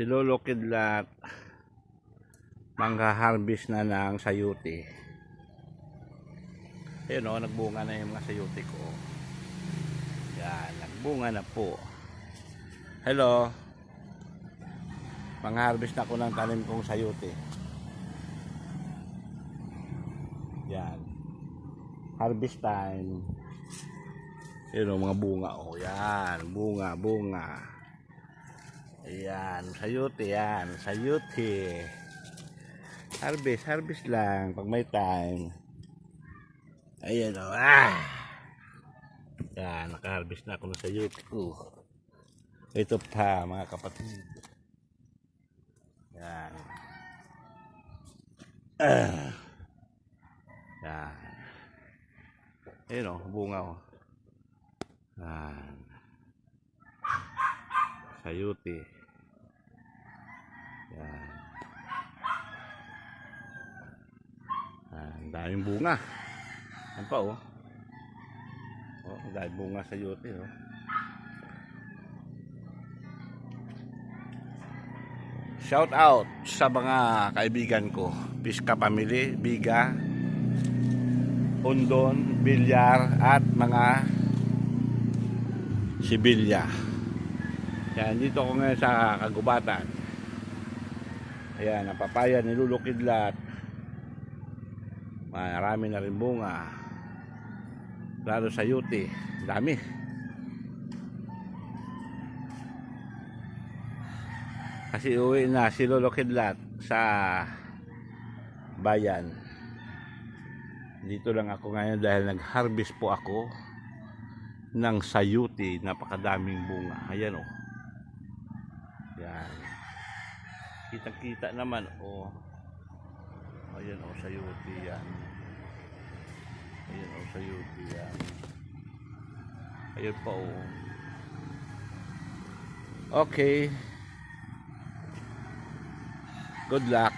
si Lolo Kidlat mangha-harvest na ng sayuti. Ayun o, nagbunga na yung mga sayuti ko. Yan, nagbunga na po. Hello. Mangha-harvest na ko ng tanim kong sayuti. Yan. Harvest time. Yun o, mga bunga. O, yan. Bunga, bunga. Ayan, sayuti yan. Sayuti. Harvest, harvest lang pag may time. Ayan o. Ah! Yan, naka-harvest na ako ng sayuti ko. Ito pa, mga kapatid. Yan. Ah. Yan. Ayan o, bunga o. Yan. Sayuti. Yan. Ah, ang daming bunga. Yan pa oh. Oh, ang daming bunga sa yote oh. Shout out sa mga kaibigan ko. Piska Family, Biga, Undon, Bilyar at mga Sibilya. Yan, dito ako ngayon sa Kagubatan. Ayan, ang papaya nilulukidlat. Marami na rin bunga. Lalo sa yuti. Dami. Kasi uwi na si Lolo Kidlat sa bayan. Dito lang ako ngayon dahil nag-harvest po ako ng sayuti. Napakadaming bunga. Ayan o. Oh. Yan. Kitang-kita naman. Oh. Ayan o, sayuti yan. Ayan o, sayuti yan. Ayan pa o. Okay. Good luck.